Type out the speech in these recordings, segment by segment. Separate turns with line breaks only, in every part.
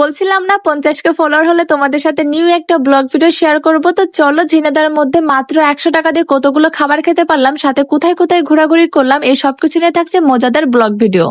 বলছিলাম না পঞ্চাশ কে ফলোয়ার হলে তোমাদের সাথে নিউ একটা ব্লগ ভিডিও শেয়ার করব। তো চলো ঝিনাদার মধ্যে মাত্র একশো টাকা দিয়ে কতগুলো খাবার খেতে পারলাম, সাথে কোথায় কোথায় ঘোরাঘুরি করলাম, এই সবকিছু নিয়ে থাকছে মজাদার blog video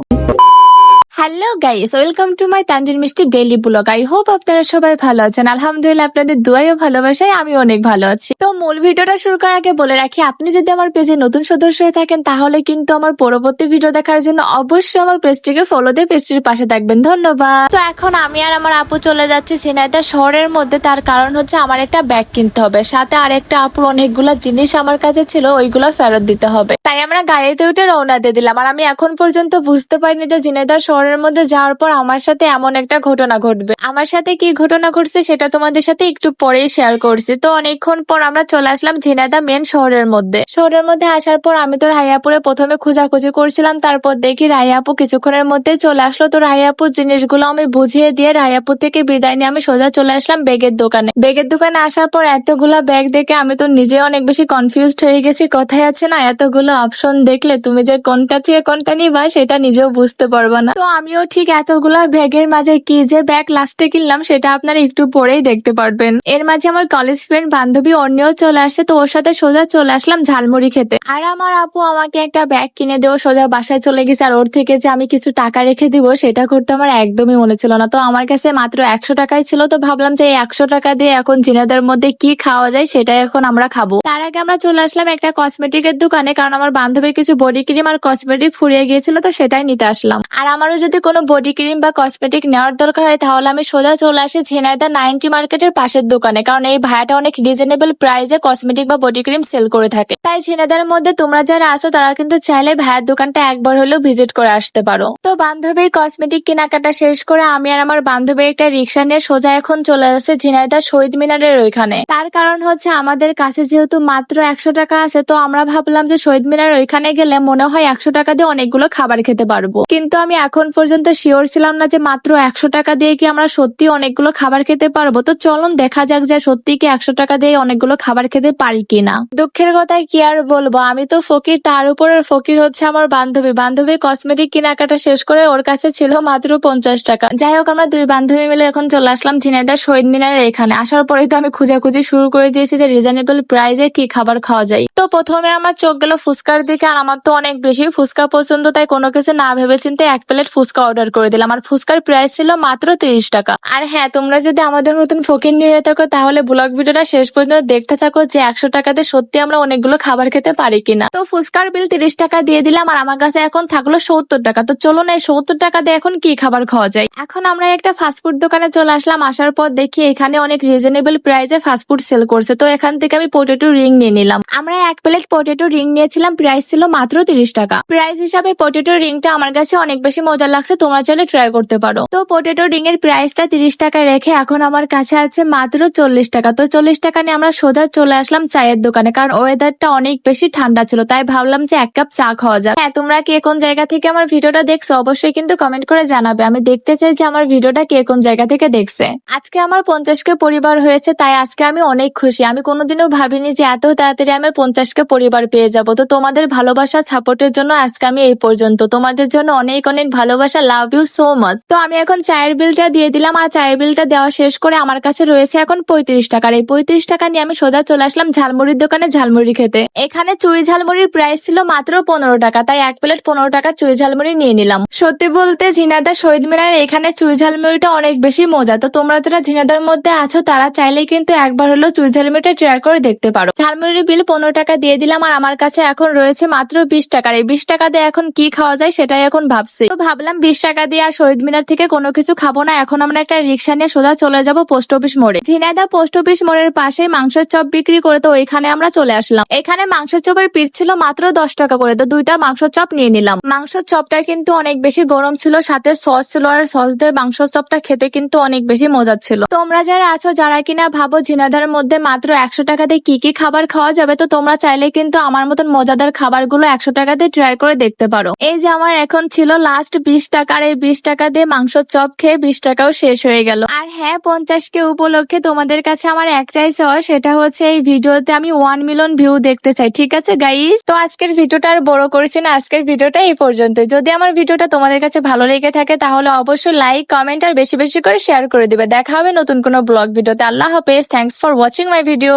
hello guys welcome to my Tanjin Mishti daily blog I hope আপনারা সবাই ভালো আছেন। আলহামদুলিল্লাহ, আপনাদের দুয়াই ও ভালোবাসায় আমি অনেক ভালো আছি। তো মূল ভিডিওটা শুরু করার আগে বলে রাখি, আপনি যদি আমার পেজে নতুন সদস্য হয়ে থাকেন, তাহলে কিন্তু আমার পরবর্তী ভিডিও দেখার জন্য অবশ্যই আমার পেজটিকে ফলো দিয়ে পেজটির পাশে থাকবেন। ধন্যবাদ। তো এখন আমি আর আমার আপু চলে যাচ্ছি ঝিনাইদহ শহরের মধ্যে। তার কারণ হচ্ছে আমার একটা ব্যাগ কিনতে হবে। সাথে আরেকটা আপুর অনেকগুলো জিনিস আমার কাছে ছিল, ওইগুলো ফেরত দিতে হবে। তাই আমরা গাড়িতে উঠে রওনা দিয়ে দিলাম। আর আমি এখন পর্যন্ত বুঝতে পারিনি যে ঝিনাইদহ শহরের মধ্যে যাওয়ার পর আমার সাথে এমন একটা ঘটনা ঘটবে। আমার সাথে কি ঘটনা ঘটছে সেটা তোমাদের সাথে একটু পরেই শেয়ার করছি। তো অনেকক্ষণ পর আমরা চলে আসলাম ঝিনাইদহ মেন শহরের মধ্যে। শহরের মধ্যে আসার পর আমি তো রাইয়াপুরে প্রথমে খোঁজাখুঁজি করছিলাম, তারপর দেখি রাইয়াপু কিছুক্ষণের মধ্যে চলে আসলো। তো রাইয়াপুর জিনিসগুলো আমি বুঝিয়ে দিয়ে রাইয়াপুর থেকে বিদায় নিয়ে আমি সোজা চলে আসলাম বেগের দোকানে। বেগের দোকানে আসার পর এতগুলা ব্যাগ দেখে আমি তো নিজে অনেক বেশি কনফিউজড হয়ে গেছি কথায় আছে না, এতগুলো অপশন দেখলে তুমি যে কোনটা থেকে কোনটা নিবা, সেটা নিজেও বুঝতে পারবা না। তো আমিও ঠিক এতগুলা ব্যাগের মাঝে কি যে ব্যাগ লাস্টে কিনলাম, সেটা আপনারা একটু পরেই দেখতে পারবেন। এর মাঝে আমার কলেজ ফ্রেন্ড বান্ধবী অন্যও চলে আসছে তো ওর সাথে সোজা চলে আসলাম ঝালমুড়ি খেতে। আর আমার আপু আমাকে একটা ব্যাগ কিনে দেও সোজা বাসায় চলে গেছে, আর ওর থেকে যে আমি কিছু টাকা রেখে দিব, সেটা করতে আমার একদমই মনে ছিল না। তো আমার কাছে মাত্র একশো টাকাই ছিল, তো ভাবলাম যে এই একশো টাকা দিয়ে এখন জিনাদের মধ্যে কি খাওয়া যায়, সেটাই এখন আমরা খাব। তার আগে আমরা চলে আসলাম একটা কসমেটিকের দোকানে, কারণ আমার বান্ধবীর কিছু বডি ক্রিম আর কসমেটিক ফুরিয়ে গিয়েছিল তো সেটাই নিতে আসলাম। আর আমারও যদি কোনো বডি ক্রিম বা কসমেটিক নেওয়ার দরকার হয়, তাহলে আমি সোজা চলে আসি ঝিনাইদা নাইনটি মার্কেটের পাশের দোকানে, কারণ এই ভাইয়াটা অনেক রিজনেবল প্রাইসে কসমেটিক বা বডি ক্রিম সেল করে থাকে। তাই ঝিনাইদার মধ্যে তোমরা যারা আসো তারা কিন্তু চাইলে ভাইয়ার দোকানটা একবার হলেও ভিজিট করে আসতে পারো। তো বান্ধবীর কসমেটিক কেনাকাটা শেষ করে আমি আর আমার বান্ধবী একটা রিক্সা নিয়ে সোজা এখন চলে আসছে ঝিনাইদা শহীদ মিনারের ওইখানে। তার কারণ হচ্ছে আমাদের কাছে যেহেতু মাত্র একশো টাকা আছে, তো আমরা ভাবলাম যে শহীদ মিনার ওইখানে গেলে মনে হয় একশো টাকা দিয়ে অনেকগুলো খাবার খেতে পারব। কিন্তু আমি এখন পর্যন্ত শিওর ছিলাম না যে মাত্র একশো টাকা দিয়ে কি আমরা সত্যি অনেকগুলো খাবার খেতে পারব। তো চলুন দেখা যাক যে সত্যি কি একশো টাকা দিয়ে অনেকগুলো খাবার খেতে পারি কিনা। দুঃখের কথায় কি আর বলব? আমি তো ফকির, তার উপর ফকির হচ্ছে আমার বান্ধবী। বান্ধবী কসমেটিক কেনাকাটা শেষ করে ওর কাছে ছিল মাত্র পঞ্চাশ টাকা। যাই হোক, আমরা দুই বান্ধবী মিলে এখন চলে আসলাম ঝিনাইদা শহীদ মিনারের এখানে। আসার পরেই তো আমি খুঁজে খুঁজাখুঁজি শুরু করে দিয়েছি যে রিজনেবল প্রাইজে কি খাবার খাওয়া যায়। তো প্রথমে আমার চোখ গেল ফুচকার দিকে আর আমার তো অনেক বেশি ফুচকা পছন্দ, তাই কোনো কিছু না ভেবে চিন্তে এক প্লেট ফুচকা অর্ডার করে দিলাম। আর ফুচকার প্রাইস ছিল মাত্র তিরিশ টাকা। আর হ্যাঁ তোমরা যদি আমাদের মতন ফকির নিয়ে হয়ে থাকো, তাহলে ব্লগ ভিডিওটা শেষ পর্যন্ত দেখতে থাকো যে একশো টাকাতে সত্যি আমরা অনেকগুলো খাবার খেতে পারি কিনা। তো ফুচকার বিল তিরিশ টাকা দিয়ে দিলাম, আর আমার কাছে এখন থাকল সত্তর টাকা। তো চলো না, এই সত্তর টাকা দিয়ে এখন কি খাবার খাওয়া যায়? এখন আমরা একটা ফাস্টফুড দোকানে চলে আসলাম, আসার পর দেখি এখানে অনেক রিজনেবল প্রাইসে ফাস্টফুড সেল করছে। তো এখান থেকে আমি পটেটো রিং নিয়ে নিলাম। আমরা এক প্লেট পটেটো রিং নিয়েছিলাম প্রাইস ছিল মাত্র তিরিশ টাকা। প্রাইস হিসাবে পটেটো রিংটা আমার কাছে অনেক বেশি মজা লাগছে, তোমরা চাইলে ট্রাই করতে পারো। তো পটেটো রিং এর প্রাইসটা তিরিশ টাকা রেখে এখন আমার কাছে আছে মাত্র চল্লিশ টাকা। তো চল্লিশ টাকা নিয়ে আমরা সোজা চলে আসলাম চায়ের দোকানে, কারণ ওয়েদারটা অনেক বেশি ঠান্ডা ছিল, তাই ভাবলাম যে এক কাপ চা খাওয়া যাক। হ্যাঁ তোমরা কে কোন জায়গা থেকে আমার ভিডিওটা দেখছ অবশ্যই কিন্তু কমেন্ট করে জানাবে। আমি দেখতে চাই যে আমার ভিডিওটা কে কোন জায়গা থেকে দেখছে। আজকে আমার পঞ্চাশকে পরিবার হয়েছে, তাই আজকে আমি অনেক খুশি। আমি কোনোদিনও ভাবিনি যে এত তাড়াতাড়ি আমার পঞ্চাশকে পরিবার পেয়ে যাব। তো তোমাদের ভালোবাসা সাপোর্টের জন্য আজকে আমি এই পর্যন্ত। তোমাদের জন্য অনেক অনেক ভালোবাসা। লাভ ইউ সো মাচ তো আমি এখন চায়ের বিলটা দিয়ে দিলাম আর চায়ের বিলটা দেওয়া শেষ করে আমার কাছে রয়েছে এখন পঁয়ত্রিশ টাকার এই পঁয়ত্রিশ টাকা নিয়ে আমি সোজা চলে আসলাম ঝালমুড়ির দোকানে ঝালমুড়ি খেতে। এখানে চুই ঝালমুড়ির প্রাইস ছিল মাত্র পনেরো টাকা, তাই এক প্লেট পনেরো টাকা চুই ঝালমুড়ি নিয়ে নিলাম। সত্যি বলতে ঝিনাদা শহীদ মিনার এখানে চুই ঝালমুড়িটা অনেক বেশি মজা। তো তোমরা যারা ঝিনাদার মধ্যে আছো, তারা চাইলেই কিন্তু একবার হলো চুই ঝালমুড়িটা ট্রাই করে দেখতে পারো। ঝালমুড়ির বিল পনেরো টাকা দিয়ে দিলাম আর আমার কাছে এখন রয়েছে মাত্র বিশ টাকার। এই বিশ টাকা দিয়ে এখন কি খাওয়া যায় সেটাই এখন ভাবছি। তো ভাবলাম বিশ টাকা দিয়ে আর শহীদ মিনার থেকে কোনো কিছু খাব না। এখন আমরা একটা রিক্সা নিয়ে সোজা চলে যাব পোস্ট অফিস মোড়ে। ঝিনাইদা পোস্ট অফিস মোড়ের পাশে মাংসের চপ বিক্রি করে তো ওইখানে আমরা চলে আসলাম। এখানে মাংসের চপের পিস ছিল মাত্র দশ টাকা করে। তো দুইটা মাংস চপ নিয়ে নিলাম। মাংসের চপটা কিন্তু অনেক বেশি গরম ছিল, সাথে সস ছিল আর সস দিয়ে মাংস চপটা খেতে কিন্তু অনেক বেশি মজার ছিল। তোমরা যারা আছো, যারা কিনা ভাবো ঝিনাইদার মধ্যে মাত্র একশো টাকা দিয়ে কি কি খাবার খাওয়া যাবে, তো তোমরা চাইলে কিন্তু আমার মতন মজাদার খাবারগুলো একশো টাকা দিয়ে ট্রাই করে দেখতে পারো। এই যে আমার এখন ছিল লাস্ট বিশ বিশ টাকা আর এই বিশ টাকা দিয়ে মাংস চপ খেয়ে বিশ টাকাও শেষ হয়ে গেল। আর হ্যাঁ পঞ্চাশ কে উপলক্ষে তোমাদের কাছে আমার একটাই চাওয়া সেটা হচ্ছে এই ভিডিওতে আমি ওয়ান মিলিয়ন ভিউ দেখতে চাই, ঠিক আছে গাইস তো আজকের ভিডিওটা আর বড় করেছি না, আজকের ভিডিওটা এই পর্যন্ত যদি আমার ভিডিওটা তোমাদের কাছে ভালো লেগে থাকে, তাহলে অবশ্যই লাইক কমেন্ট আর বেশি বেশি করে শেয়ার করে দিবে। দেখা হবে নতুন কোনো ব্লগ ভিডিওতে। আল্লাহ হাফেজ thanks for watching my video